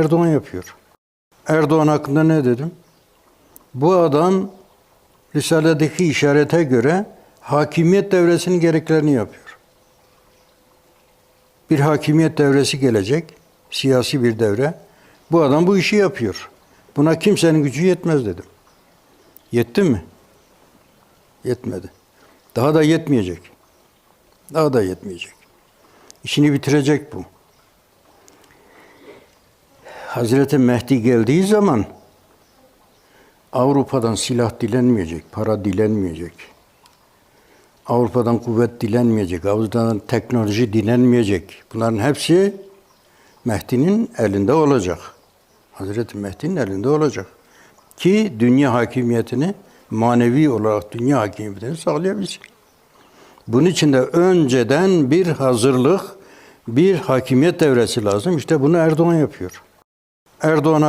Erdoğan yapıyor. Erdoğan hakkında ne dedim? Bu adam Risale'deki işarete göre hakimiyet devresinin gereklerini yapıyor. Bir hakimiyet devresi gelecek, siyasi bir devre. Bu adam bu işi yapıyor. Buna kimsenin gücü yetmez dedim. Yetti mi? Yetmedi. Daha da yetmeyecek. Daha da yetmeyecek. İşini bitirecek bu. Hazreti Mehdi geldiği zaman Avrupa'dan silah dilenmeyecek, para dilenmeyecek. Avrupa'dan kuvvet dilenmeyecek, Avrupa'dan teknoloji dilenmeyecek. Bunların hepsi Mehdi'nin elinde olacak. Hazreti Mehdi'nin elinde olacak. Ki dünya hakimiyetini, manevi olarak dünya hakimiyetini sağlayabilsin. Bunun için de önceden bir hazırlık, bir hakimiyet devresi lazım. İşte bunu Erdoğan yapıyor. Erdoğan